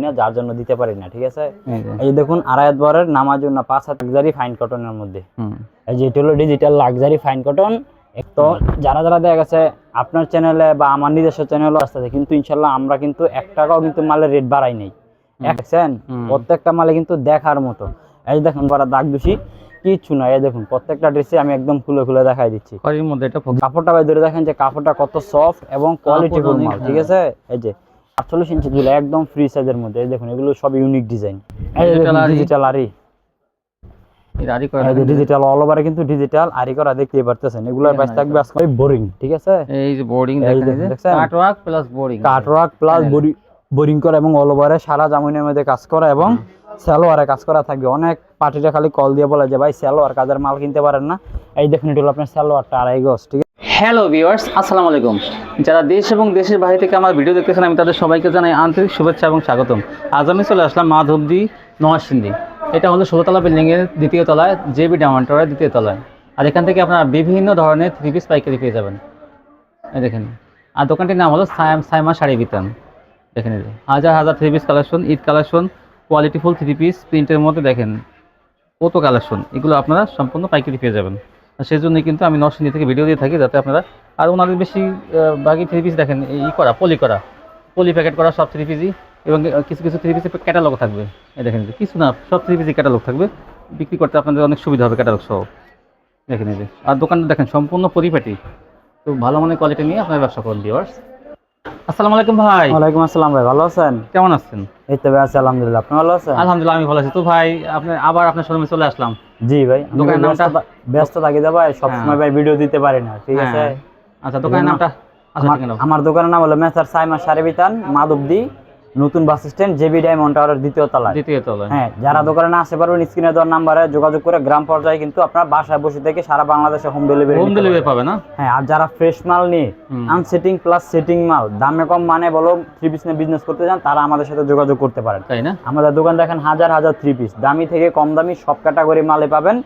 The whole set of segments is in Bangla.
করি না যার জন্য দিতে পারি না ঠিক আছে? এই দেখুন আড়াই বরের নামার জন্য পাঁচ হাত লাক্সারি ফাইন কটনের মধ্যে। এই যে এটা হলো ডিজিটাল লাক্সারি ফাইন কটন তো যারা যারা দেখা গেছে আপনার চ্যানেলে বা আমার নিজস্ব চ্যানেলও আসতেছে কিন্তু ইনশাল্লাহ আমরা কিন্তু এক টাকাও কিন্তু মালের রেট বাড়াই নাই। দেখছেন প্রত্যেকটা মালে কিন্তু দেখার মতো। এই দেখুন বড় দাগ দোষী কিচ্ছু না। এই দেখুন প্রত্যেকটা ড্রেসে আমি একদম খুলে খুলে দেখাই দিচ্ছি। কাপড়টা ভাই ধরে দেখেন যে কাপড়টা কত সফট এবং কোয়ালিটি ঠিক হ্যাঁ। আছে? এই যে আটচল্লিশ ইঞ্চি ঝুলে একদম ফ্রি সাইজের মধ্যে। দেখুন এগুলো সব ইউনিক ডিজাইন ডিজিটাল আরি ডিজিটাল অল ওভারে কিন্তু ডিজিটাল আরি করা দেখতেই পারতেছেন। এগুলোর প্রাইস থাকবে আজকে বোরিং ঠিক আছে? এই যে? Cut work plus cutwork plus boring করা এবং অল ওভারে সারা জামুনের মধ্যে কাজ করা এবং স্যালোয়ারে কাজ করা থাকবে। অনেক পার্টিরা খালি কল দিয়ে বলে যে ভাই স্যালোয়ার কাজের মাল কিনতে পারেন না? এই দেখুন এটা হলো আপনার স্যালোয়ারটা আড়াই গজ ঠিক আছে হ্যালো ভিউয়ার্স, আসসালামু আলাইকুম। যারা দেশ এবং দেশের বাইরে থেকে আমার ভিডিও দেখতেছেন, আমি তাদের সবাইকে জানাই আন্তরিক শুভেচ্ছা এবং স্বাগতম। আজ আমি চলে আসলাম মাধবদি নয়াসিন্দি এটা হলো ষোলোতলা বিল্ডিংয়ের দ্বিতীয় তলায় জেবি ডায়মন্ড টাওয়ারের দ্বিতীয় তলায়। আর এখান থেকে আপনারা বিভিন্ন ধরনের থ্রি পিস পাইকারি পেয়ে যাবেন। দেখেন। আর দোকানটির নাম হলো সাইমা শাড়ি বিতান। দেখেন হাজার হাজার three piece collection Eid collection কোয়ালিটিফুল থ্রি পিস প্রিন্টের মধ্যে দেখেন কত কালেকশন এগুলো আপনারা সম্পূর্ণ পাইকারি পেয়ে যাবেন। আর সেই জন্যই কিন্তু আমি নরসিংদী থেকে ভিডিও দিয়ে থাকি যাতে আপনারা আর ওনাদের বেশি বাকি থ্রি পিস দেখেন ই করা পলি করা। পলি প্যাকেট করা সব থ্রি পিসই এবং কিছু কিছু থ্রি পিসের ক্যাটালগ থাকবে। এই দেখেন যে, কিছু না সব থ্রি পিসই ক্যাটালগ থাকবে। বিক্রি করতে আপনাদের অনেক সুবিধা হবে ক্যাটালগ সহ। দেখেন এই যে আর দোকানটা দেখেন সম্পূর্ণ পরিপাটি। তো ভালো মানের কোয়ালিটি নিয়ে আপনার ব্যবসা করুন ভিওয়ার্স আসসালামু আলাইকুম ভাই। ওয়ালাইকুম আসসালাম ভাই ভালো আছেন? কেমন আছেন? এই তো ভাই আছি আলহামদুলিল্লাহ। আপনি ভালো আছেন? আলহামদুলিল্লাহ আমি ভালো আছি। তো ভাই আপনি আবার আপনার শোরুমে চলে আসলাম। জি ভাই দোকানের নামটা? ব্যস্ত থাকি তো ভাই সবসময় ভাই ভিডিও দিতে পারি না ঠিক আছে? হ্যাঁ। আচ্ছা দোকানের নামটা? আচ্ছা আমার- আমার দোকানের নাম হলো মেসার সাইমা সারেবিতান মাধবদি। নতুন বাস স্ট্যান্ড জেবি ডায়মন্ড টাওয়ারের দ্বিতীয় তলায়। দ্বিতীয় তলায়। হ্যাঁ যারা দোকানে না আসতে পারবেন স্ক্রিনে দেওয়ার নাম্বারে যোগাযোগ করে গ্রাম পর্যায়ে কিন্তু আপনার বাসায় বসে থেকে সারা বাংলাদেশে হোম ডেলিভারি হোম ডেলিভারি পাবে না? হ্যাঁ আর যারা ফ্রেশ মাল নিয়ে আনসেটিং প্লাস সেটিং মাল দামে কম মানে বলো থ্রি পিস নিয়ে বিজনেস করতে চান তারা আমাদের সাথে যোগাযোগ করতে পারেন। তাই না? আমাদের দোকান দেখেন হাজার হাজার থ্রি পিস দামি থেকে কম দামি সব ক্যাটাগরি মালে পাবেন।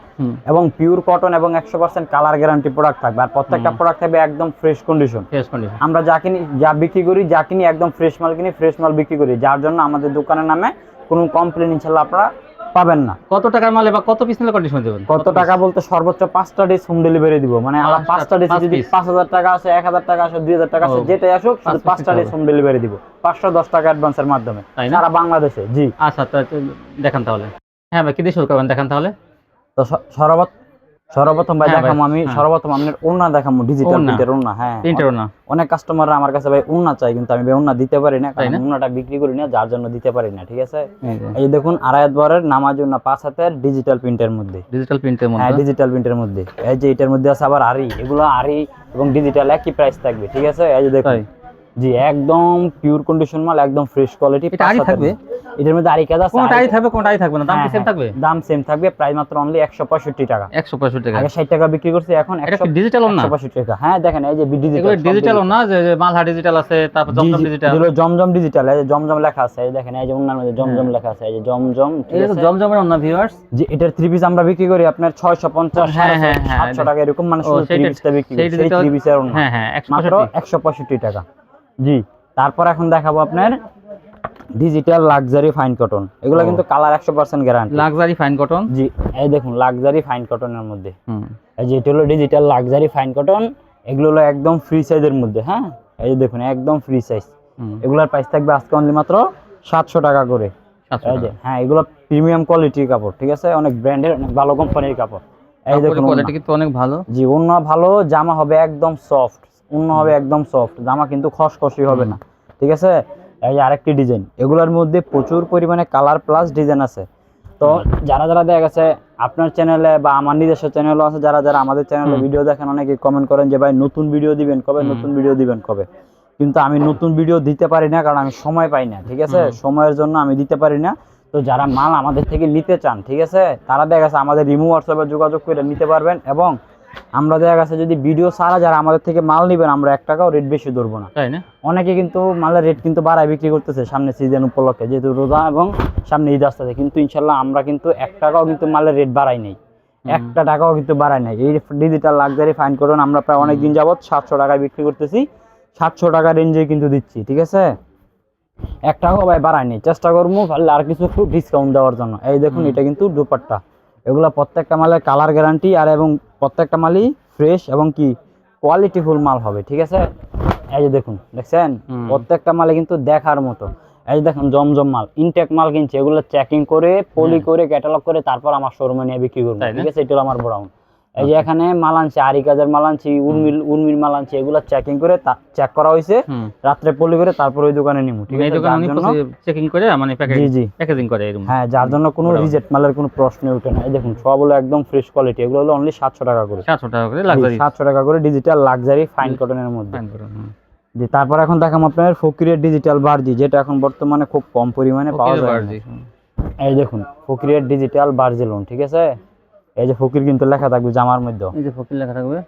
এবং পিওর কটন এবং একশো পার্সেন্ট কালার গ্যারান্টি প্রোডাক্ট থাকবে। আর প্রত্যেকটা প্রোডাক্ট থাকবে একদম ফ্রেশ কন্ডিশন ফ্রেশ কন্ডিশন আমরা যা কিনি যা বিক্রি করি যা কিনি একদম ফ্রেশ মাল কিনি ফ্রেশ মাল বিক্রি করি যার জন্য আমাদের দোকানের নামে কোনো কমপ্লেন ইনশাল্লাহ আপনারা পাবেন না। কত টাকার মালে বা কত পিস নিলে কন্ডিশন দেবেন? কত টাকা বলতে সর্বোচ্চ পাঁচটা ডিস হোম ডেলিভারি দিব। মানে আমরা পাঁচটা- ডিস যদি পাঁচ হাজার টাকা আসে এক হাজার টাকা আসে দুই হাজার টাকা আসে যেটাই আসুক শুধু পাঁচটা ডিস হোম ডেলিভারি দিব। পাঁচশো দশ টাকা অ্যাডভান্সের মাধ্যমে। তাই না? সারা বাংলাদেশে জি। আচ্ছা দেখান তাহলে। হ্যাঁ ভাই কি দিয়ে শুরু করবেন? দেখান তাহলে। তো স- সর্বত সর্বপ্রথম ভাই হ্যাঁ আমি হ্যাঁ। সর্বপ্রথম আপনার ওড়না দেখাবো ডিজিটাল প্রিন্টের ওড়না হ্যাঁ। প্রিন্টার না অনেক কাস্টমাররা আমার কাছে ভাই ওড়না চাই কিন্তু আমি ভাই দিতে পারি না কারণ না? বিক্রি করি না যার জন্য দিতে পারি না ঠিক আছে? এই দেখুন আড়াই বরের নামার জন্য পাঁচ হাতের ডিজিটাল প্রিন্টের মধ্যে। ডিজিটাল প্রিন্টের মধ্যে? হ্যাঁ ডিজিটাল প্রিন্টের মধ্যে। এই যে এটার মধ্যে আছে আবার আরি এগুলো আরি এবং ডিজিটাল একই প্রাইস থাকবে ঠিক আছে? এই যে দেখুন। জি একদম পিওর কন্ডিশন মাল একদম ফ্রেশ কোয়ালিটি এটা আরি থাকবে? এটার মধ্যে আরি কাজ আছে কোনটাই আরি- থাকবে কোনটাই থাকবে না? দাম কি হ্যাঁ, সেম হ্যাঁ, থাকবে? দাম সেম থাকবে প্রাইস মাত্র অনলি একশো পঁয়ষট্টি টাকা। একশো পঁয়ষট্টি টাকা। আগে ষাট টাকা বিক্রি করছি এখন এটা কি ডিজিটাল না? একশো পঁয়ষট্টি টাকা। হ্যাঁ দেখেন এই যে ডিজিটাল ডিজিটাল না যে মালহা ডিজিটাল আছে তারপর জমজম ডিজিটাল জমজম ডিজিটাল এই যে জমজম লেখা আছে এই দেখেন এই যে অন্যান্য মধ্যে জমজম লেখা আছে এই যে জমজম ঠিক এটা তো আছে? জমজমের না ভিউয়ার্স যে এটার থ্রি পিস আমরা বিক্রি করি আপনার ছয়শো পঞ্চাশ হ্যাঁ, হ্যাঁ, হ্যাঁ, সাতশো টাকা এরকম মানে শুধু থ্রি পিসটা বিক্রি করি সেই থ্রি পিসের হ্যাঁ হ্যাঁ মাত্র পঁয়ষট্টি। একশো পঁয়ষট্টি টাকা। জি। তারপর এখন দেখাবো আপনার ডিজিটাল লাক্সারি ফাইন কটন এগুলো কিন্তু কালার একশো percent guarantee luxury fine cotton জি এই দেখুন লাক্সারি ফাইন কটনের মধ্যে। হুম। এই যে এটা হলো ডিজিটাল লাক্সারি ফাইন কটন এগুলো হলো একদম ফ্রি সাইজের মধ্যে হ্যাঁ? এই যে দেখুন একদম ফ্রি সাইজ এগুলোর প্রাইস থাকবে আজকে অনলি মাত্র সাতশো টাকা করে। সাতশো এই যে হ্যাঁ এগুলো প্রিমিয়াম কোয়ালিটির কাপড় ঠিক আছে? অনেক ব্র্যান্ডের অনেক ভালো কোম্পানির কাপড়। এই দেখুন কোয়ালিটি কিন্তু অনেক ভালো। জি অন্য ভালো জামা হবে একদম সফট অন্য হবে একদম সফট জামা কিন্তু খসখসি হবে না ঠিক আছে? এই আরেকটি ডিজাইন এগুলোর মধ্যে প্রচুর পরিমাণে কালার প্লাস ডিজাইন আছে। তো যারা যারা দেখা গেছে আপনার চ্যানেলে বা আমার নিজস্ব চ্যানেলও আছে যারা যারা আমাদের চ্যানেলে ভিডিও দেখেন অনেকে কমেন্ট করেন যে ভাই নতুন ভিডিও দিবেন কবে? নতুন ভিডিও দিবেন কবে? কিন্তু আমি নতুন ভিডিও দিতে পারি না কারণ আমি সময় পাই না ঠিক আছে? সময়ের জন্য আমি দিতে পারি না। তো যারা মাল আমাদের থেকে নিতে চান ঠিক আছে? তারা দেখা গেছে আমাদের রিমু হোয়াটসঅ্যাপে যোগাযোগ করে নিতে পারবেন এবং আমরা দেখা গেছে যদি ভিডিও ছাড়া যারা আমাদের থেকে মাল নেবেন আমরা এক টাকাও রেট বেশি ধরবো না। তাই না? অনেকে কিন্তু মালের রেট কিন্তু বাড়ায় বিক্রি করতেছে সামনে সিজন উপলক্ষে যেহেতু রোজা এবং সামনে ঈদ আসতেছে। কিন্তু ইনশাল্লাহ আমরা কিন্তু এক টাকাও কিন্তু মালের রেট বাড়াই নাই। একটা টাকাও কিন্তু বাড়াই নাই। এই ডিজিটাল লাক্সারি ফাইন করুন আমরা প্রায় অনেক দিন যাবত সাতশো টাকায় বিক্রি করতেছি। সাতশো টাকা রেঞ্জে কিন্তু দিচ্ছি ঠিক আছে? এক টাকাও ভাই বাড়ায় নেই। চেষ্টা করব পারলে আর কিছু একটু ডিসকাউন্ট দেওয়ার জন্য। এই দেখুন এটা কিন্তু দুপাট্টা। এগুলো প্রত্যেকটা মালের কালার গ্যারান্টি আর এবং প্রত্যেকটা মালই ফ্রেশ এবং কি কোয়ালিটিফুল মাল হবে ঠিক আছে? এই যে দেখুন দেখছেন? প্রত্যেকটা মালে কিন্তু দেখার মতো। এই যে দেখুন জমজম মাল ইনটেক মাল কিনছে এগুলো চেকিং করে পলি করে ক্যাটালগ করে তারপর আমার শোরুমে নিয়ে বিক্রি করব ঠিক আছে? এটা হলো আমার ব্রাউন এই যে এখানে মাল আনছে আরি কাজের মাল আনছি উর্মিল উর্মির মাল আনছি এগুলো চেকিং করে চেক করা হয়েছে। রাত্রে পলি করে তারপর ওই দোকানে নিমু ঠিক আছে? দোকানে চেকিং করে মানে প্যাকেজ জি জি। প্যাকেজিং করে এরকম। হ্যাঁ যার জন্য কোনো। রিজেক্ট মালের কোনো প্রশ্ন ওঠে না। এই দেখুন সব হলো একদম ফ্রেশ কোয়ালিটি এগুলো হলো অনলি সাতশো টাকা করে। সাতশো টাকা করে লাক্সারি সাতশো টাকা করে ডিজিটাল লাক্সারি ফাইন কটনের মধ্যে। ফাইন হুম। জি তারপর এখন দেখাম আপনার ফকিরের ডিজিটাল বার্জি যেটা এখন বর্তমানে খুব কম পরিমাণে পাওয়া যায় এই দেখুন ফকিরের ডিজিটাল বার্জি লোন ঠিক আছে? এই যে ফকির কিন্তু লেখা থাকবে জামার মধ্যে। এই যে ফকির লেখা থাকবে।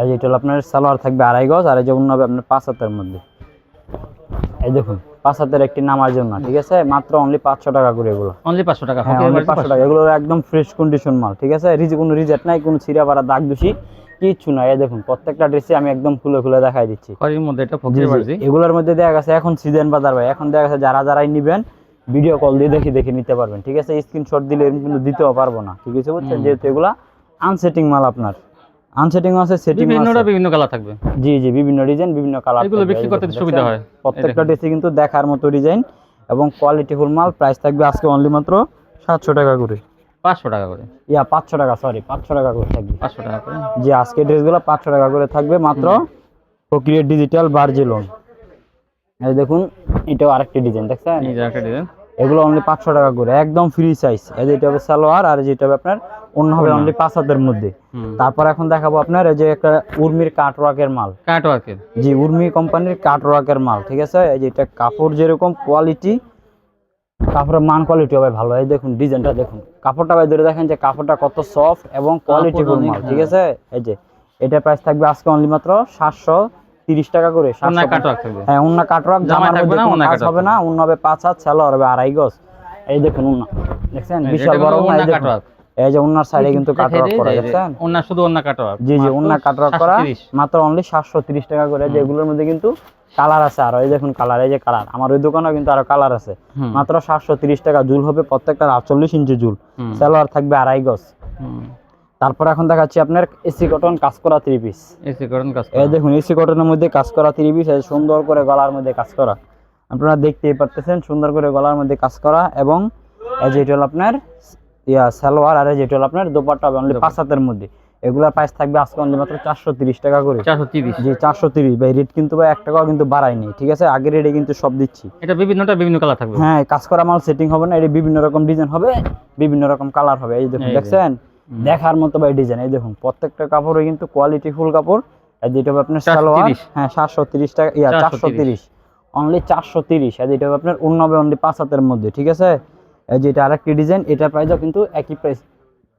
এই যে এটা আপনার সালোয়ার থাকবে আড়াই গজ আর এই যে অন্য হবে আপনার পাঁচ হাতের মধ্যে। এই দেখুন পাঁচ হাতের একটি নামার জন্য ঠিক আছে? মাত্র অনলি পাঁচশো টাকা করে এগুলো। অনলি পাঁচশো টাকা হ্যাঁ অনলি পাঁচশো টাকা। এগুলো একদম ফ্রেশ কন্ডিশন মাল ঠিক আছে? রিজে কোনো রিজেক্ট নাই কোনো ছিঁড়া পাড়া দাগ দোষী কিচ্ছু নাই। এই দেখুন প্রত্যেকটা ড্রেসে আমি একদম খুলে খুলে দেখাই দিচ্ছি। এগুলোর মধ্যে দেখা গেছে এখন সিজন বাজার ভাই এখন দেখা গেছে যারা যারাই নিবেন ভিডিও কল দিয়ে দেখে দেখে নিতে পারবেন। ঠিক আছে? স্ক্রিনশট দিলে এরকম কিন্তু দিতেও পারব না। ঠিক আছে বুঝছেন? যেহেতু এগুলা আনসেটিং মাল আপনার। আনসেটিং আছে সেটিং বিভিন্নটা বিভিন্ন কালার থাকবে। জি জি বিভিন্ন ডিজাইন বিভিন্ন কালার এগুলো বিক্রি করতে সুবিধা হয়। প্রত্যেকটা ড্রেসে কিন্তু দেখার মতো ডিজাইন এবং কোয়ালিটিফুল মাল। প্রাইস থাকবে আজকে অনলি মাত্র সাতশো টাকা করে। পাঁচশো টাকা করে। ইয়া পাঁচশো টাকা সরি পাঁচশো টাকা করে থাকবে। পাঁচশো টাকা করে। যে আজকে ড্রেসগুলো পাঁচশো টাকা করে থাকবে মাত্র প্রক্রিয়ার ডিজিটাল বার্জি লোন এই দেখুন এটাও আরেকটি ডিজাইন দেখছেন? ডিজাইন এগুলো অনলি পাঁচশো টাকা করে একদম ফ্রি সাইজ এই যে এটা হবে সালোয়ার আর যেটা হবে আপনার অন্য হবে অনলি পাঁচ হাতের মধ্যে। তারপর এখন দেখাবো আপনার এই যে একটা উর্মির কাটওয়ার্কের মাল। কাট ওয়ার্কের জি উর্মি কোম্পানির কাটওয়ার্কের মাল ঠিক আছে? এই যে এটা কাপড় যেরকম কোয়ালিটি কাপড়ের মান কোয়ালিটি হবে ভালো। এই দেখুন ডিজাইনটা দেখুন। কাপড়টা ভাই ধরে দেখেন যে কাপড়টা কত সফট এবং কোয়ালিটিফুল মাল ঠিক হ্যাঁ। আছে? এই যে এটা প্রাইস থাকবে আজকে অনলি মাত্র সাতশো তিরিশ টাকা করে অন্য 750 কাট ওয়ার্ক থাকবে। হ্যাঁ উন্না থাকবে না, কাটওয়ার্ক হবে না উন্ন হবে পাঁচ হাত সালোয়ার হবে আড়াই গজ। এই দেখুন উন্না দেখছেন? বিশাল বড় উন্না এই এই যে উন্নার সাইডে কিন্তু করা দেখছেন? অন্য শুধু কাট জি জি উন্না কাটওয়ার্ক করা মাত্র অনলি সাতশো তিরিশ টাকা করে। যেগুলোর মধ্যে কিন্তু কালার আছে আরও। এই দেখুন কালার এই যে কালার। আমার ওই দোকানেও কিন্তু আরও কালার আছে। মাত্র সাতশো তিরিশ টাকা। জুল হবে প্রত্যেকটা আটচল্লিশ ইঞ্চি জুল। সালোয়ার থাকবে আড়াই গজ। তারপর এখন দেখাচ্ছি আপনার এসি কটন কাজ করা থ্রি পিস এসি করেন কাজ এই দেখুন এসি কটনের মধ্যে কাজ করা থ্রি পিস সুন্দর করে গলার মধ্যে কাজ করা। আপনারা দেখতেই পারতেছেন সুন্দর করে গলার মধ্যে কাজ করা এবং এই যে এটা হলো আপনার ইয়া সালোয়ার আর এই যে এটা হলো আপনার দোপাট্টা হবে অনলি পাঁচ হাতের মধ্যে। এগুলোর প্রাইস থাকবে আজকে অনলি মাত্র চারশো তিরিশ টাকা করে। চারশো তিরিশ। জি চারশো তিরিশ। ভাই রেট কিন্তু ভাই এক টাকাও কিন্তু বাড়ায়নি ঠিক আছে? আগের রেটে কিন্তু সব দিচ্ছি। এটা বিভিন্নটা বিভিন্ন কালার থাকবে। হ্যাঁ কাজ করা মাল সেটিং হবে না এটা বিভিন্ন রকম ডিজাইন হবে বিভিন্ন রকম কালার হবে। এই দেখুন দেখছেন? দেখার মতো ভাই ডিজাইন এই দেখুন প্রত্যেকটা কাপড়ে কিন্তু কোয়ালিটি ফুল কাপড়। আর যেটা হবে আপনার সালোয়ার হ্যাঁ সাতশো তিরিশ টাকা ইয়া 430 চারশো তিরিশ। অনলি চারশো তিরিশ। আর যেটা হবে আপনার হবে অনলি পাঁচ হাতের মধ্যে ঠিক আছে? এই যেটা আরেকটি ডিজাইন এটার প্রাইসও কিন্তু একই প্রাইস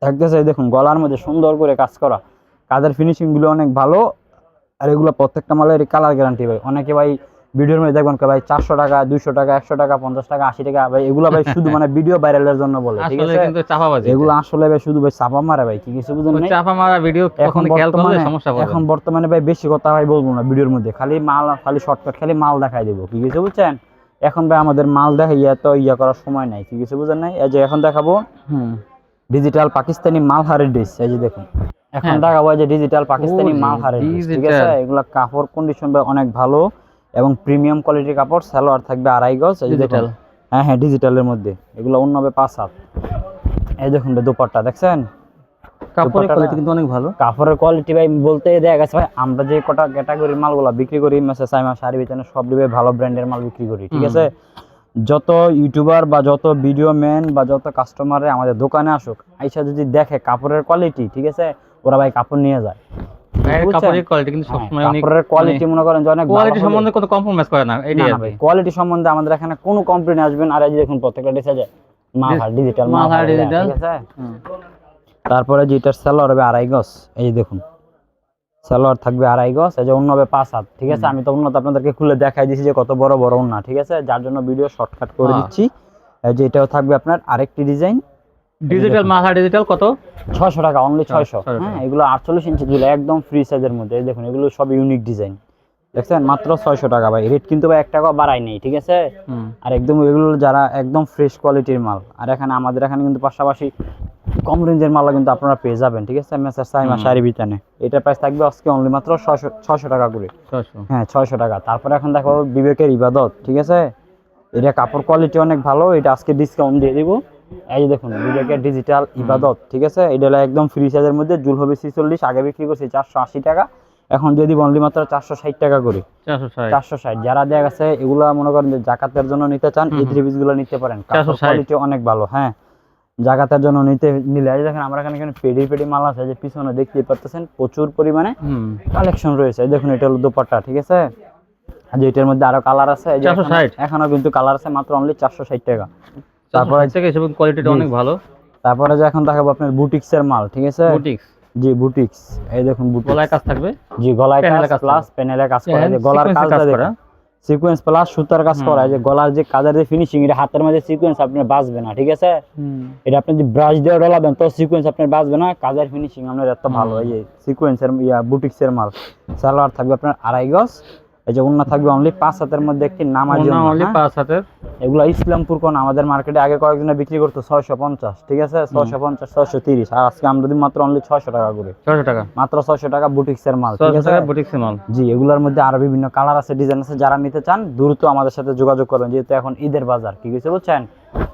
থাকতেছে দেখুন গলার মধ্যে সুন্দর করে কাজ করা। কাজের ফিনিশিংগুলো অনেক ভালো। আর এগুলো প্রত্যেকটা মালের কালার গ্যারান্টি ভাই। অনেকে ভাই ভিডিওর মধ্যে দেখবেন ভাই চারশো টাকা দুইশো টাকা একশো টাকা পঞ্চাশ টাকা আশি টাকা ভাই এগুলো ভাই শুধু মানে ভিডিও ভাইরালের জন্য বলে ঠিক আছে? কিন্তু চাপাবাজি এগুলো আসলে ভাই শুধু ভাই চাপা মারে ভাই কি কিছু বুঝেন চাপা মারা ভিডিও এখন বর্তমানে সমস্যা এখন বর্তমানে ভাই বেশি কথা ভাই বলব না ভিডিওর মধ্যে খালি মাল খালি শর্টকাট খালি মাল দেখাই দেবো কি কিছু বুঝছেন? এখন ভাই আমাদের মাল দেখাই তো ইয়া করার সময় নাই কি কিছু বুঝেন নাই? এই যে এখন দেখাবো হুম। ডিজিটাল পাকিস্তানি মালহারের ড্রেস এই যে দেখুন। এখন হ্যাঁ। দেখাবো এই যে ডিজিটাল পাকিস্তানি ও, মালহারের ড্রেস ঠিক আছে? এগুলা কাপড় কন্ডিশন ভাই অনেক ভালো। এবং প্রিমিয়াম কোয়ালিটির কাপড় সালোয়ার থাকবে আড়াই গজ। ডিজিটাল হ্যাঁ হ্যাঁ ডিজিটালের মধ্যে। এগুলো অন্য হবে পাঁচ হাত। এই দেখুন ভাই দেখছেন? কাপড়ের কোয়ালিটি কিন্তু অনেক ভালো। কাপড়ের কোয়ালিটি ভাই বলতে দেখা গেছে ভাই আমরা যে কটা ক্যাটাগরির মালগুলো বিক্রি করি মেসে সাইমা শাড়ি বিতানে সব দিবে ভালো ব্র্যান্ডের মাল বিক্রি করি ঠিক আছে? যত ইউটিউবার বা যত ভিডিও ম্যান বা যত কাস্টমারে আমাদের দোকানে আসুক আইসা যদি দেখে কাপড়ের কোয়ালিটি ঠিক আছে? ওরা ভাই কাপড় নিয়ে যায়? কাপড়ের কোয়ালিটি কিন্তু সবসময় অনেক কাপড়ের কোয়ালিটি মনে করেন যে অনেক কোয়ালিটি সম্বন্ধে কোনো কম্প্রোমাইজ করে না এটাই কোয়ালিটি সম্বন্ধে আমাদের এখানে কোনো কমপ্লেন আসবেন আর এই দেখুন প্রত্যেকটা ড্রেসে যে ডিজিটাল মালহার মালহার digital। ঠিক আছে? হুম। তারপরে যেটার সালোয়ার হবে আড়াই গজ এই দেখুন। সালোয়ার থাকবে আড়াই গজ এই যে অন্য হবে পাঁচ হাত ঠিক আছে? আমি তো উন্নত আপনাদেরকে খুলে দেখাই দিছি যে কত বড় বড় উন্না ঠিক আছে? যার জন্য ভিডিও শর্টকাট করে হ্যাঁ। দিচ্ছি। এই যে এটাও থাকবে আপনার আরেকটি ডিজাইন ডিজিটাল মালহা ডিজিটাল কত? ছয়শো টাকা অনলি ছয়শো ছয়শো। টাকা। হ্যাঁ এগুলো আটচল্লিশ ইঞ্চি দিলে একদম ফ্রি সাইজের মধ্যে। এই দেখুন এগুলো সব ইউনিক ডিজাইন দেখছেন? মাত্র ছয়শো টাকা ভাই। রেট কিন্তু ভাই এক টাকা বাড়াই নেই ঠিক আছে? আর একদম এগুলো যারা একদম ফ্রেশ কোয়ালিটির মাল আর এখানে আমাদের এখানে কিন্তু পাশাপাশি কম রেঞ্জের মাল কিন্তু আপনারা পেয়ে যাবেন ঠিক আছে? মেসার সাইমা। শাড়ি বিতানে। এটার প্রাইস থাকবে আজকে অনলি মাত্র ছয়শো ছয়শো টাকা করে। ছশো হ্যাঁ ছয়শো টাকা। তারপরে এখন দেখো বিবেকের ইবাদত ঠিক আছে? এটা কাপড় কোয়ালিটি অনেক ভালো এটা আজকে ডিসকাউন্ট দিয়ে দিব। এই যে দেখুন বিবেকের ডিজিটাল ইবাদত ঠিক আছে? এটা একদম ফ্রি সাইজের মধ্যে জুল হবে ছিচল্লিশ আগে বিক্রি করছি চারশো আশি টাকা। এখন দিয়ে দিব অনলি মাত্র চারশো ষাট টাকা করে। চারশো ষাট। যারা দেখা গেছে এগুলা মনে করেন যে জাকাতের জন্য নিতে চান এই। থ্রি গুলো নিতে পারেন। কোয়ালিটি অনেক ভালো হ্যাঁ? জাকাতের জন্য নিতে নিলে দেখেন আমরা এখানে এখানে পেডি পেডি মাল আছে যে পিছনে দেখতে পারতেছেন প্রচুর পরিমাণে কালেকশন রয়েছে। এই দেখুন এটা হলো দোপাট্টা ঠিক আছে? যে এটার মধ্যে আরও কালার আছে এই যে 460 এখানে- এখনও কিন্তু কালার আছে মাত্র অনলি চারশো ষাট টাকা। তারপরে তারপরে থেকে এসব কোয়ালিটিটা অনেক ভালো। তারপরে যে এখন দেখাবো আপনার বুটিক্স এর মাল ঠিক আছে? বুটিক্স? জি বুটিক্স। এই দেখুন বুটিক্স। গলায় কাজ থাকবে? জি গলায় কাজ প্লাস প্যানেলে কাজ করা। যে গলার কাজটা কাজ দেখুন। করা। সিকোয়েন্স প্লাস সুতার কাজ করা। যে গলার যে কাজের যে ফিনিশিং এটা হাতের মধ্যে সিকোয়েন্স আপনার বাঁচবে না ঠিক আছে? এটা আপনি যে ব্রাশ দিয়ে ডলাবেন তো সিকোয়েন্স আপনার বাঁচবে না। কাজের ফিনিশিং আপনার এত ভালো। এই যে সিকোয়েন্সের ইয়া বুটিক্সের মাল। সালোয়ার থাকবে আপনার আড়াই গজ। এই যে অন্য থাকবে অনলি পাঁচ হাতের মধ্যে একটি নামাজি অনলি হ্যাঁ? পাঁচ হাতের। এগুলো ইসলামপুর কোন? আমাদের মার্কেটে আগে কয়েকজনে বিক্রি করতো ছয়শো পঞ্চাশ ঠিক আছে? ছয়শো পঞ্চাশ ছয়শো তিরিশ। আর আজকে আমরা দিই মাত্র অনলি ছয়শো টাকা করে। ছশো টাকা? মাত্র ছয়শো টাকা বুটিক্সের মাল ঠিক ছশো আছে? টাকা মাল? জি এগুলোর মধ্যে আরও বিভিন্ন কালার আছে ডিজাইন আছে। যারা নিতে চান দ্রুত আমাদের সাথে যোগাযোগ করবেন। যেহেতু এখন ঈদের বাজার কি কিছু বুঝছেন?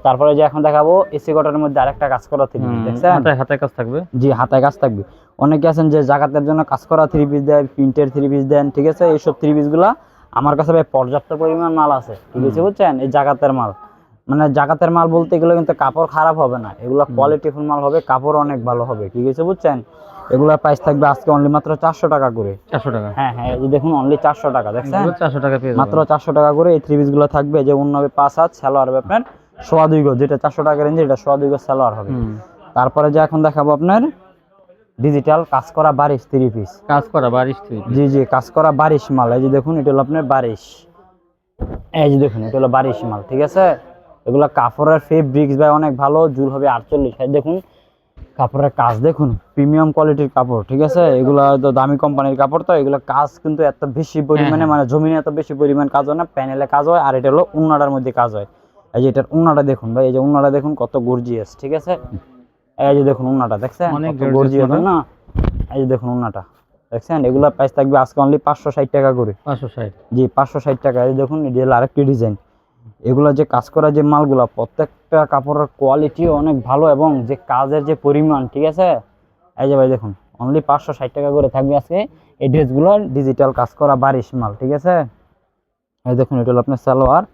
তারপরে যে এখন দেখাবো এসি কটনের মধ্যে আরেকটা কাজ করা থ্রি হুম, দেখছেন? হাতে হাতে কাজ থাকবে? জি হাতায় কাজ থাকবে। অনেকে আছেন যে জাকাতের জন্য কাজ করা থ্রি পিস দেয় প্রিন্টের থ্রি পিস দেন ঠিক আছে? এইসব থ্রি গুলা আমার কাছে ভাই পর্যাপ্ত পরিমাণ মাল আছে ঠিক আছে বুঝছেন? এই জাকাতের মাল। মানে জাকাতের মাল বলতে এগুলো কিন্তু কাপড় খারাপ হবে না। এগুলো কোয়ালিটিফুল মাল হবে কাপড় অনেক ভালো হবে ঠিক আছে বুঝছেন? এগুলোর প্রাইস থাকবে আজকে অনলি মাত্র চারশো টাকা করে। চারশো টাকা। হ্যাঁ হ্যাঁ এই যে দেখুন অনলি চারশো টাকা দেখছেন? চারশো টাকা মাত্র চারশো টাকা করে এই থ্রি গুলো থাকবে যে অন্য হবে পাঁচ হাত সালোয়ার হবে আপনার সোয়া দুই গজ যেটা চারশো টাকা রেঞ্জে এটা সোয়া দুই গজ সালোয়ার হবে। তারপরে যে এখন দেখাবো আপনার ডিজিটাল কাজ করা বারিশ থ্রি পিস কাজ করা বারিশ থেকে জি জি কাজ করা বারিশ মাল। এই যে দেখুন এটা হলো আপনার বারিশ। এই যে দেখুন এটা হলো বারিশ মাল ঠিক আছে? এগুলো কাপড়ের ফেব্রিক্স ভাই অনেক ভালো জুল হবে আটচল্লিশ। দেখুন কাপড়ের কাজ দেখুন প্রিমিয়াম কোয়ালিটির কাপড় ঠিক আছে? এগুলো তো দামি কোম্পানির কাপড় তো এগুলো কাজ কিন্তু এত বেশি পরিমাণে হ্যাঁ। মানে জমিনে এত বেশি পরিমাণ কাজ হয় না প্যানেলে কাজ হয় আর এটা হলো উন্নাটার মধ্যে কাজ হয়। এই যে এটার উন্নাটা দেখুন ভাই এই যে উন্নাটা দেখুন কত গর্জিয়াস ঠিক আছে? এই যে দেখুন উন্নাটা দেখছেন? অনেক। না? এই যে দেখুন উন্নাটা দেখছেন? এগুলো প্রাইস থাকবে আজকে অনলি পাঁচশো ষাট টাকা করে। পাঁচশো ষাট। জি পাঁচশো ষাট টাকা। এই দেখুন এটা হলো আরেকটি ডিজাইন এগুলো যে কাজ করা যে মালগুলো প্রত্যেকটা কাপড়ের কোয়ালিটি অনেক ভালো এবং যে কাজের যে পরিমাণ ঠিক আছে? এই যে ভাই দেখুন অনলি পাঁচশো ষাট টাকা করে থাকবে আজকে। এই ড্রেসগুলো ডিজিটাল কাজ করা বারিশ মাল ঠিক আছে? এই দেখুন এটা হলো আপনার সালোয়ার।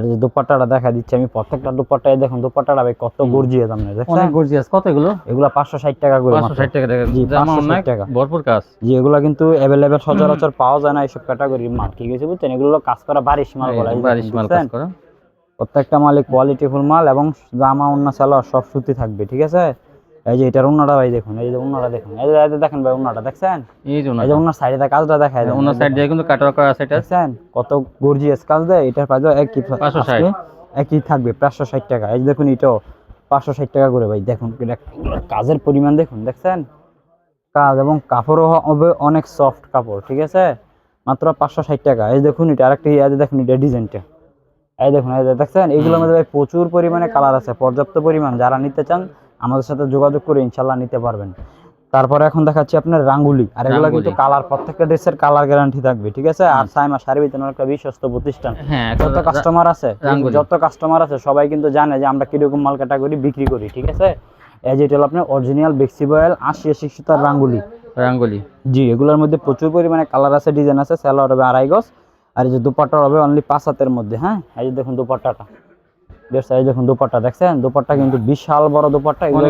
আর যে দুপাট্টাটা দেখা দিচ্ছি আমি প্রত্যেকটা দুপাট্টায় দেখুন দুপাট্টাটা ভাই কত হুম। গর্জিয়ে দাম নেই দেখছেন? অনেক গর্জিয়াস কত এগুলো? এগুলো পাঁচশো ষাট টাকা করে পাঁচশো মাত্র। ষাট টাকা দেখেন জি, জামা 560 অনেক টাকা। ভরপুর কাজ। জি এগুলো কিন্তু अवेलेबल সচরাচর পাওয়া যায় না এইসব ক্যাটাগরির মাল কি আছে বুঝছেন? এগুলো কাজ করা বারিশ মাল বলা এই বারিশ মাল কাজ করা। প্রত্যেকটা মালে কোয়ালিটিফুল মাল এবং জামা অন্য সালোয়ার সব সুতি থাকবে ঠিক আছে? এই যে এটার উন্নাটা ভাই দেখুন এই যে উন্নাটা দেখুন এই যে দেখেন ভাই উন্নাটা দেখছেন এই জন্য এই যে উন্নার সাইডে কাজটা দেখায় দেন। অন্য সাইড দিয়ে কিন্তু কাটার করা আছে এটা দেখছেন কত গর্জিয়াস কাজ দেয় এটার প্রাইস একই 560 আজকে একই থাকবে পাঁচশো ষাট টাকা এই যে দেখুন এটাও পাঁচশো ষাট টাকা করে ভাই দেখুন এটা কাজের পরিমাণ দেখুন দেখছেন কাজ এবং কাপড়ও হবে অনেক সফট কাপড় ঠিক আছে মাত্র পাঁচশো ষাট টাকা এই দেখুন এটা আরেকটা এই যে দেখুন এটা ডিজাইনটা এই দেখুন এই যে দেখছেন এইগুলোর মধ্যে ভাই প্রচুর পরিমাণে কালার আছে পর্যাপ্ত পরিমাণ যারা নিতে চান আমাদের সাথে যোগাযোগ করে ইনশাল্লাহ নিতে পারবেন। তারপরে এখন দেখাচ্ছি আপনার রাঙ্গুলি। আর এগুলো কিন্তু কালার প্রত্যেকটা ড্রেসের কালার গ্যারান্টি থাকবে ঠিক আছে? আর সাইমা সারি বিতরণ একটা বিশ্বস্ত প্রতিষ্ঠান। হ্যাঁ যত কাস্টমার আছে যত কাস্টমার আছে সবাই কিন্তু জানে যে আমরা কীরকম মাল ক্যাটাগরি বিক্রি করি ঠিক আছে? এই যে এটা হলো আপনার অরিজিনাল বেক্সিবয়েল আশি আশি সুতার রাঙ্গুলি। রাঙ্গুলি। জি এগুলোর মধ্যে প্রচুর পরিমাণে কালার আছে ডিজাইন আছে স্যালোয়ার হবে আড়াই গজ। আর এই যে দুপাট্টা হবে অনলি পাঁচ হাতের মধ্যে হ্যাঁ? এই যে দেখুন দুপাট্টাটা। এই দেখুন দুপাট্টা দেখছেন? দুপাট্টা কিন্তু বিশাল বড় দুপাট্টা। এগুলো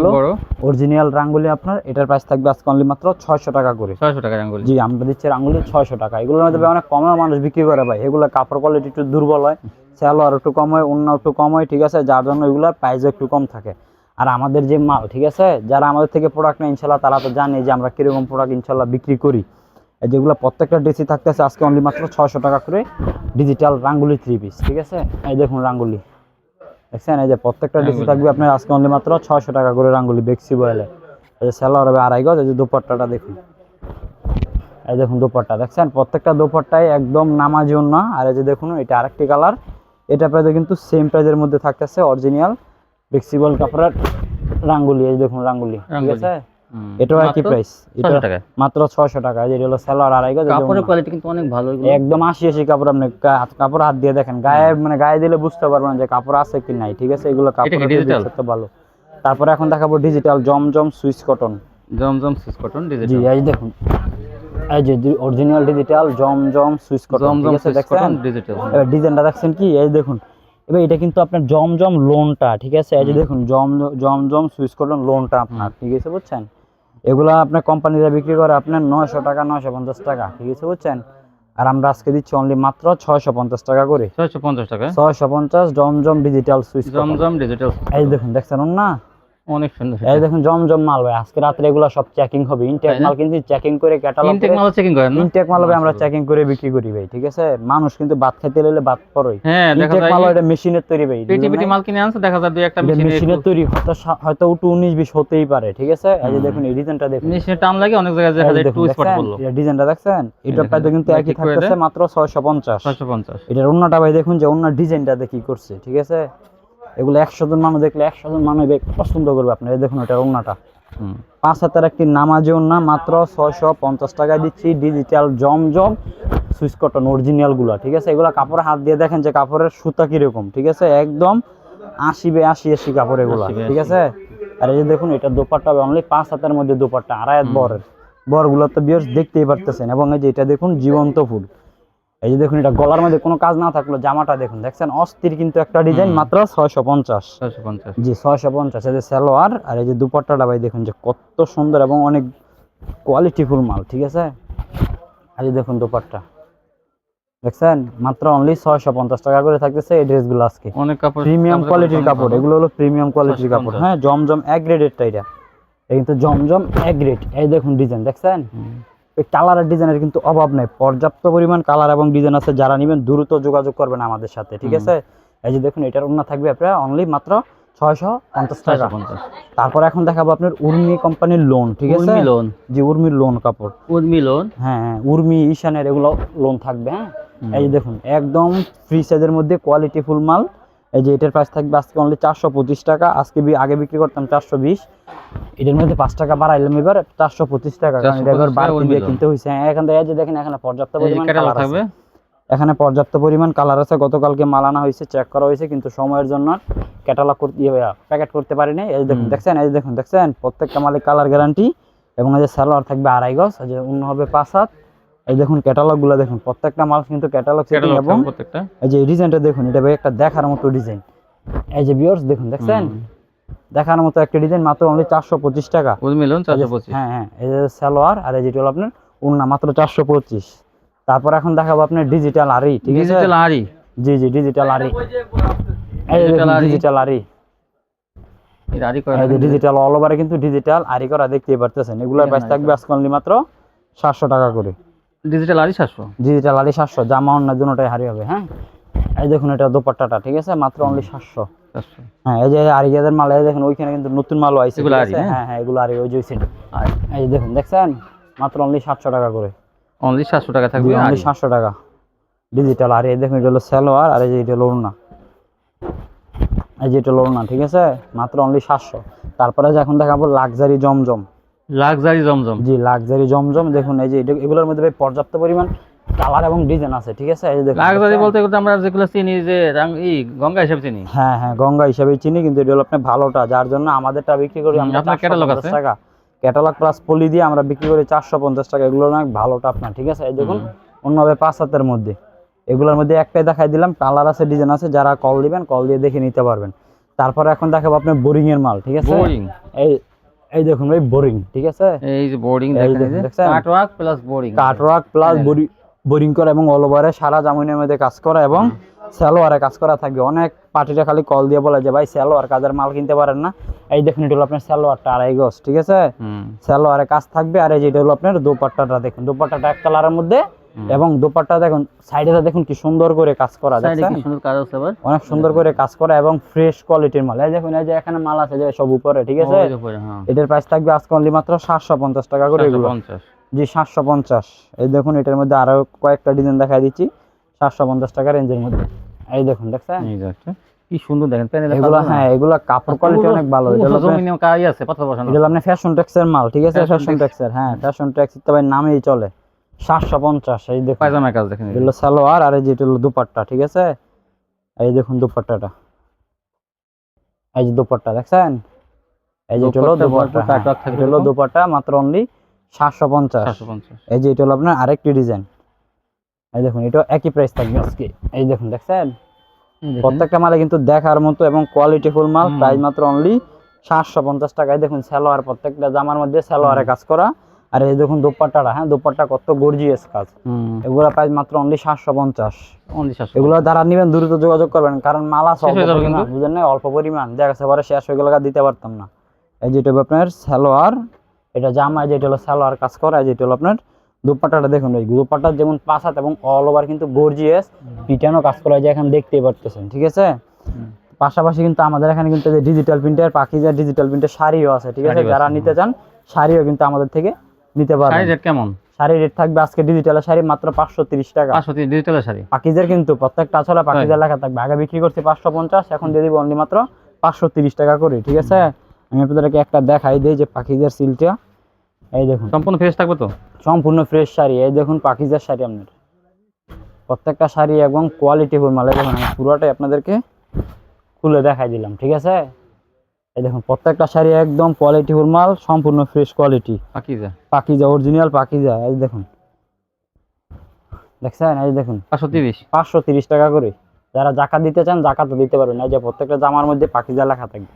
অরিজিনাল রাঙ্গুলি আপনার। এটার প্রাইস থাকবে আজকে অনলি মাত্র ছয়শো টাকা করে। ছয়শো টাকা রাঙ্গুলি। জি আমরা দিচ্ছি আঙুলি ছয়শো টাকা। এগুলোর মধ্যে অনেক কমেও মানুষ বিক্রি করে ভাই। এগুলো কাপড় কোয়ালিটি একটু দুর্বল হয় স্যালোয়ার একটু কম হয় অন্য একটু কম হয় ঠিক আছে? যার জন্য এগুলোর প্রাইসও একটু কম থাকে। আর আমাদের যে মাল ঠিক আছে? যারা আমাদের থেকে প্রোডাক্ট নেয় ইনশাল্লাহ তারা তো জানে যে আমরা কীরকম প্রোডাক্ট ইনশাল্লাহ বিক্রি করি। যেগুলো প্রত্যেকটা ড্রেসই থাকতেছে আজকে অনলি মাত্র ছয়শো টাকা করে ডিজিটাল রাঙ্গুলি থ্রি পিস ঠিক আছে? এই দেখুন রাঙ্গুলি। দেখছেন? এই যে প্রত্যেকটা ডিসি থাকবে আপনার আজকে অনলি মাত্র ছয়শো টাকা করে রাঙ্গুলি বেক্সি বয়েলে। এই যে স্যালোয়ার হবে আড়াই গজ এই যে দুপাট্টাটা দেখুন। এই দেখুন দোপাট্টা দেখছেন? প্রত্যেকটা দুপাট্টাই একদম নামাজি না আর এই যে দেখুন এটা আরেকটি কালার। এটা প্রায় কিন্তু সেম প্রাইজের মধ্যে থাকতেছে অরিজিনাল ফ্লেক্সিবল কাপড়ের রাঙ্গুলি। এই যে দেখুন রাঙ্গুলি ঠিক আছে। এটাও একই মাত্র প্রাইস এটা 600 টাকায়। মাত্র ছয়শো টাকা। যেটা হলো সেলোয়ার আড়াই গজ কাপড়ের কোয়ালিটি কিন্তু অনেক ভালো এগুলো। একদম আশি আশি কাপড় আপনি কাপড় হাত দিয়ে দেখেন। গায়ে মানে গায়ে দিলে বুঝতে পারবেন যে কাপড় আছে কি নাই ঠিক আছে? এগুলো কাপড় কি digital? তো ভালো। তারপরে এখন দেখাবো digital Zamzam Swiss cotton Zamzam Swiss cotton digital জি এই দেখুন। এই যে original digital Zamzam Swiss cotton Zamzam ঠিক আছে? সুইচ দেখছেন? কটন ডিজিটাল এবার ডিজাইনটা দেখছেন কি? এই দেখুন। এবার এটা কিন্তু আপনার জমজম লোনটা ঠিক আছে? এই যে দেখুন জম জমজম সুইচ কটন লোনটা আপনার ঠিক আছে? বুঝছেন? এগুলা আপনার কোম্পানিরা বিক্রি করে আপনার নয়শো টাকা নয়শো পঞ্চাশ টাকা ঠিক আছে বুঝছেন? আর আমরা আজকে দিচ্ছি অনলি মাত্র ছয়শো পঞ্চাশ টাকা করে। ছয়শো পঞ্চাশ টাকা। ছয়শো পঞ্চাশ Zamzam digital Swiss Zamzam digital এই দেখুন দেখছেন না? অনেক সুন্দর এই দেখুন জমজম মাল ভাই আজকে রাত্রে এগুলো সব চেকিং হবে। ইনটেক মাল কিন্তু চেকিং করে ক্যাটালগ ইনটেক মাল চেকিং করেন ইনটেক মাল ভাই আমরা চেকিং করে বিক্রি করি ভাই ঠিক আছে? মানুষ কিন্তু ভাত খেতে এলে ভাত পরই। হ্যাঁ দেখা যায় মাল এটা মেশিনের তৈরি ভাই পেটি পেটি মাল কিনে আনছে দেখা যায় দুই একটা মেশিনের তৈরি হয়তো হয়তো উটু উনিশ বিশ হতেই পারে ঠিক আছে? এই যে দেখুন এই ডিজাইনটা দেখুন। মেশিনে টান লাগে অনেক জায়গায় দেখা যায় টু স্পট বলল। ডিজাইনটা দেখছেন? এটা প্রায় কিন্তু একই থাকতেছে মাত্র ছয়শো পঞ্চাশ। ছয়শো পঞ্চাশ। এটার অন্যটা ভাই দেখুন যে অন্য ডিজাইনটাতে কি করছে ঠিক আছে? এগুলো একশো জন মানুষ দেখলে একশো জন মানুষ পছন্দ করবে আপনার। এই দেখুন অন্যটা হুম। পাঁচ হাতের একটি নামাজি ওন্না মাত্র ছয়শো পঞ্চাশ টাকায় দিচ্ছি ডিজিটাল জমজম সুইচ কটন অরিজিনালগুলো ঠিক আছে? এগুলো কাপড়ে হাত দিয়ে দেখেন যে কাপড়ের সুতা কীরকম ঠিক আছে? একদম আশি বে আশি আশি কাপড় এগুলো ঠিক আছে? আর এই যে দেখুন এটা দোপাট্টা অনলি পাঁচ হাতের মধ্যে দোপাট্টা আড়াই হাত বরের। বরগুলো তো বিয়ার্স দেখতেই পারতেছেন। এবং এই যে এটা দেখুন জীবন্ত ফুল। এই যে দেখুন এটা গলার মধ্যে কোনো কাজ না থাকল জামাটা দেখুন দেখছেন? অস্থির কিন্তু একটা ডিজাইন মাত্র ছয়শো পঞ্চাশ। জি ছয়শো পঞ্চাশ। এই যে সালোয়ার আর এই যে দুপাট্টাটা ভাই দেখুন যে কত সুন্দর এবং অনেক কোয়ালিটিফুল মাল ঠিক আছে? আর এই দেখুন দুপাট্টা। দেখছেন? মাত্র অনলি ছয়শো পঞ্চাশ টাকা করে থাকতেছে এই ড্রেসগুলো আজকে। অনেক কাপড় প্রিমিয়াম কোয়ালিটির কাপড় এগুলো হলো প্রিমিয়াম কোয়ালিটির কাপড়। হ্যাঁ জমজম এক গ্রেডেরটা এটা। এই কিন্তু জমজম এক গ্রেড এই দেখুন ডিজাইন দেখছেন? এই কালারের ডিজাইনের কিন্তু অভাব নেই। পর্যাপ্ত পরিমাণ কালার এবং ডিজাইন আছে যারা নেবেন দ্রুত যোগাযোগ করবেন আমাদের সাথে ঠিক আছে? এই যে দেখুন এটার অন্য থাকবে আপনার অনলি মাত্র ছয়শো পঞ্চাশ টাকা। তারপর এখন দেখাবো আপনার উর্মি কোম্পানির লোন ঠিক আছে? উর্মি লোন জি উর্মির লোন কাপড়। উর্মি লোন হ্যাঁ হ্যাঁ উর্মি ঈশানের এগুলো লোন থাকবে হ্যাঁ? এই যে দেখুন একদম ফ্রি সাইজের মধ্যে কোয়ালিটি ফুল মাল। এই যে এটার প্রাইস থাকবে আজকে অনলি চারশো পঁচিশ টাকা আজকে আগে বিক্রি করতাম চারশো বিশ। এটার মধ্যে পাঁচ টাকা বাড়াইলাম এবার চারশো পঁচিশ টাকা কারণ এটা এবার 425 বাড়তি দিয়ে কিনতে হয়েছে হ্যাঁ এখান থেকে যে দেখেন এখানে পর্যাপ্ত পরিমাণ কালার আছে। এখানে পর্যাপ্ত পরিমাণ কালার আছে। গতকালকে মাল আনা হয়েছে চেক করা হয়েছে কিন্তু সময়ের জন্য ক্যাটালগ করতে প্যাকেট করতে পারিনি। এই দেখুন দেখছেন? এই যে দেখুন দেখছেন? প্রত্যেকটা মালিক কালার গ্যারান্টি এবং এই যে সালোয়ার থাকবে আড়াই গজ এই যে অন্য হবে পাঁচ হাত। এই দেখুন ক্যাটালগগুলো দেখুন প্রত্যেকটা মাল কিন্তু ক্যাটালগ সেটিং এবং প্রত্যেকটা। এই যে ডিজাইনটা দেখুন এটা ভাই একটা দেখার মতো ডিজাইন এই যে বিয়ার্স দেখুন দেখছেন? দেখার মতো একটা ডিজাইন মাত্র অনলি চারশো পঁচিশ টাকা। উর্মি লোন এই যে- চারশো পঁচিশ। হ্যাঁ হ্যাঁ এই যে সালোয়ার আর এই যেটা হলো আপনার উন্না মাত্র চারশো পঁচিশ। তারপর এখন দেখাবো আপনার ডিজিটাল আরি ঠিক আছে? ডিজিটাল আরি জি জি ডিজিটাল আরি এই ডিজিটাল আরি এই আরি করা এই ডিজিটাল অল ওভারে কিন্তু ডিজিটাল আরি করা দেখতেই পারতেছেন। এগুলোর প্রাইস. থাকবে আজকে অনলি মাত্র সাতশো টাকা করে। ডিজিটাল আরি সাতশো? ডিজিটাল সাতশো জামা অন্য দুটোটাই হারি হবে হ্যাঁ? এই দেখুন এটা দোপাট্টাটা ঠিক আছে? মাত্র অনলি সাতশো। হ্যাঁ এই যে আরিয়াদের মাল এই দেখুন ওইখানে কিন্তু নতুন মালও আইছে এগুলো আরি, হ্যাঁ? হ্যাঁ হ্যাঁ এগুলো আরি ওই যে এই দেখুন দেখছেন? মাত্র অনলি সাতশো টাকা করে। অনলি সাতশো টাকা থাকবে অনলি সাতশো টাকা। ডিজিটাল আর এই দেখুন এটা হলো সালোয়ার আর এই যে এটা এই যে এটা ঠিক আছে? মাত্র অনলি সাতশো। তারপরে যে এখন দেখাবো লাক্সারি জমজম। লাক্সারি জমজম। জি লাক্সারি জমজম। দেখুন এই যে এগুলোর মধ্যে ভাই পর্যাপ্ত পরিমাণ কালার এবং ডিজাইন আছে ঠিক আছে? এই যে দেখুন লাক্সারি বলতে গেলে আমরা যেগুলো চিনি যে রাং- ই গঙ্গা হিসাবে চিনি। হ্যাঁ হ্যাঁ গঙ্গা হিসাবে চিনি কিন্তু এটা হলো আপনার ভালোটা যার জন্য আমাদেরটা বিক্রি করি আমরা আপনার পঞ্চাশ আছে? টাকা। ক্যাটালগ প্লাস পলি দিয়ে আমরা বিক্রি করি চারশো পঞ্চাশ টাকা। এগুলো না ভালোটা আপনার ঠিক আছে? এই দেখুন অন্যভাবে পাঁচ হাতের মধ্যে। এগুলোর মধ্যে একটাই দেখাই দিলাম কালার আছে ডিজাইন আছে যারা কল দিবেন কল দিয়ে দেখে নিতে পারবেন। তারপরে এখন দেখাবো আপনার বোরিং এর মাল ঠিক আছে? বোরিং এই এই দেখুন ভাই বোরিং ঠিক আছে? এই যে এই দেখেন দেখছেন? Cutwork plus boarding cutwork plus boring করা এবং অল ওভারে সারা জামুনের মধ্যে কাজ করা এবং স্যালোয়ারে কাজ করা থাকবে। অনেক পার্টিটা খালি কল দিয়ে বলে যে ভাই স্যালোয়ার কাজের মাল কিনতে পারেন না। এই দেখুন এটা হলো আপনার স্যালোয়ারটা আড়াই গজ ঠিক আছে? স্যালোয়ারে কাজ থাকবে আর এই যেটা হলো আপনার দোপাট্টাটা দেখুন। দোপাট্টাটা এক কালারের মধ্যে এবং দোপাট্টা দেখুন সাইডে দেখুন কি সুন্দর করে কাজ করা অনেক সুন্দর করে কাজ করা এবং ফ্রেশ কোয়ালিটির মাল। এই দেখুন এই যে এখানে মাল আছে যে সব উপরে ঠিক আছে? উপরে, হ্যাঁ। এটার প্রাইস থাকবে আজকে অনলি মাত্র সাতশো পঞ্চাশ টাকা করে এগুলো। জি সাতশো পঞ্চাশ। এই দেখুন এটার মধ্যে আরও কয়েকটা ডিজাইন দেখাই দিচ্ছি। সাতশো পঞ্চাশ টাকা রেঞ্জের মধ্যে। এই দেখুন দেখছেন? কি সুন্দর দেখেন প্যানেল এগুলো হ্যাঁ এগুলো কাপড় কোয়ালিটি অনেক ভালো। এটা হলো আপনার- কাজ আছে পাথর বসানো এটা হলো ফ্যাশন টেক্সের মাল ঠিক আছে? Fashion Tex। টেক্সের হ্যাঁ ফ্যাশন টেক্স তো ভাই নামেই চলে। সাতশো পঞ্চাশ এই দেখুন। পায়জামার কাজ দেখেন হলো সালোয়ার আর এই যে এটা হলো দুপাট্টা ঠিক আছে? এই দেখুন দুপাট্টাটা। এই যে দুপাট্টা দেখছেন? এই যে এটা হলো দুপাট্টা, হ্যাঁ, এটা হলো দুপাট্টা মাত্র অনলি সাতশো পঞ্চাশ। এই যে এটা হলো আপনার আরেকটি ডিজাইন এই দেখুন এটা একই প্রাইস থাকবে আজকে। এই দেখুন দেখছেন। প্রত্যেকটা মালে কিন্তু দেখার মতো এবং কোয়ালিটি ফুল মাল। প্রাইস মাত্র অনলি সাতশো পঞ্চাশ টাকায়। দেখুন সালোয়ার প্রত্যেকটা জামার মধ্যে সালোয়ারে কাজ করা। আর এই দেখুন দুপাট্টাটা হ্যাঁ দুপাট্টা কত গর্জিয়াস কাজ। এগুলো প্রাইস মাত্র অনলি সাতশো পঞ্চাশ। Only 750 এগুলো যারা নেবেন দ্রুত যোগাযোগ করবেন কারণ মালা। বুঝলেন না? অল্প পরিমাণ। দেখা গেছে পরে শেষ হয়ে গেলে দিতে পারতাম না। এই যেটা আপনার সালোয়ার এটা জামা যেটা হলো সালোয়ার কাজ করা এই যেটা হলো আপনার দুপাট্টাটা দেখুন এই দুপাট্টার যেমন পাঁচ হাত এবং অল ওভার কিন্তু গর্জিয়াস পিটানো কাজ করা যায় এখানে দেখতেই পারতেছেন ঠিক আছে? পাশাপাশি কিন্তু আমাদের এখানে কিন্তু ডিজিটাল প্রিন্টের পাখিজার ডিজিটাল প্রিন্টের শাড়িও আছে ঠিক আছে? যারা নিতে চান শাড়িও কিন্তু আমাদের থেকে নিতে পারবেন শাড়ি রেট কেমন? শাড়ির রেট থাকবে আজকে ডিজিটালের শাড়ি মাত্র পাঁচশো তিরিশ টাকা। পাঁচশো ডিজিটালের শাড়ি? পাকিজের কিন্তু প্রত্যেকটা আসলে পাকিজের লেখা থাকবে। আগে বিক্রি করছি পাঁচশো পঞ্চাশ এখন দিয়ে দিব অনলি মাত্র পাঁচশো তিরিশ টাকা করে ঠিক আছে? আমি আপনাদেরকে একটা দেখাই দিই যে পাকিজের সিলটা এই দেখুন। সম্পূর্ণ ফ্রেশ থাকবে তো? সম্পূর্ণ ফ্রেশ শাড়ি। এই দেখুন পাকিজার শাড়ি আপনার। প্রত্যেকটা শাড়ি এবং কোয়ালিটি ফুল মাল দেখুন আমি পুরোটাই আপনাদেরকে খুলে দেখাই দিলাম ঠিক আছে? এই দেখুন প্রত্যেকটা শাড়ি একদম কোয়ালিটি মাল সম্পূর্ণ ফ্রেশ কোয়ালিটি যা পাকিজা অরিজিনাল পাকিজা এই দেখুন। দেখছেন? এই দেখুন। পাঁচশো তিরিশ। পাঁচশো তিরিশ টাকা করে। যারা জাকাত দিতে চান জাকাতও দিতে পারবেন। এই যে প্রত্যেকটা জামার মধ্যে পাখিজা লেখা থাকবে।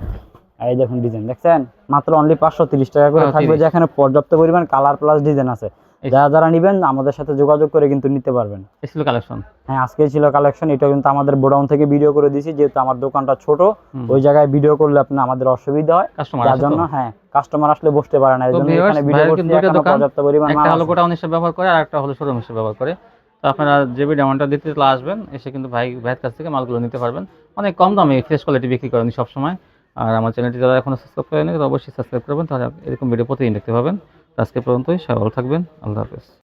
এই দেখুন ডিজাইন দেখছেন? মাত্র অনলি পাঁচশো তিরিশ টাকা করে 530 থাকবে। যেখানে পর্যাপ্ত পরিমাণ কালার প্লাস ডিজাইন আছে। যারা যারা নেবেন আমাদের সাথে যোগাযোগ করে কিন্তু নিতে পারবেন। ছিল কালেকশন হ্যাঁ আজকে ছিল কালেকশন এটা কিন্তু আমাদের বোডাউন থেকে ভিডিও করে দিয়েছি যেহেতু আমার দোকানটা ছোট ওই জায়গায় ভিডিও করলে আপনার আমাদের অসুবিধা হয়। কাস্টমার যার জন্য হ্যাঁ কাস্টমার আসলে বসতে পারে না। এই জন্য এখানে ভিডিও দোকান, পর্যাপ্ত পরিমাণ একটা হলো গোডাউন হিসেবে ব্যবহার করে আর একটা হলো শোরুম হিসেবে ব্যবহার করে। তো আপনারা যে ডিমান্ডটা দিতে আসবেন এসে কিন্তু ভাই ভাইয়ের কাছ থেকে মালগুলো নিতে পারবেন। অনেক কম দামে ফ্রেশ কোয়ালিটি বিক্রি করেন সবসময়। আর আমার চ্যানেলটি যারা এখনও সাবস্ক্রাইব করেনি অবশ্যই সাবস্ক্রাইব করবেন তাহলে এরকম ভিডিও প্রতিদিন দেখতে পাবেন। আজকে পর্যন্তই সবাই ভালো থাকবেন আল্লাহ হাফেজ।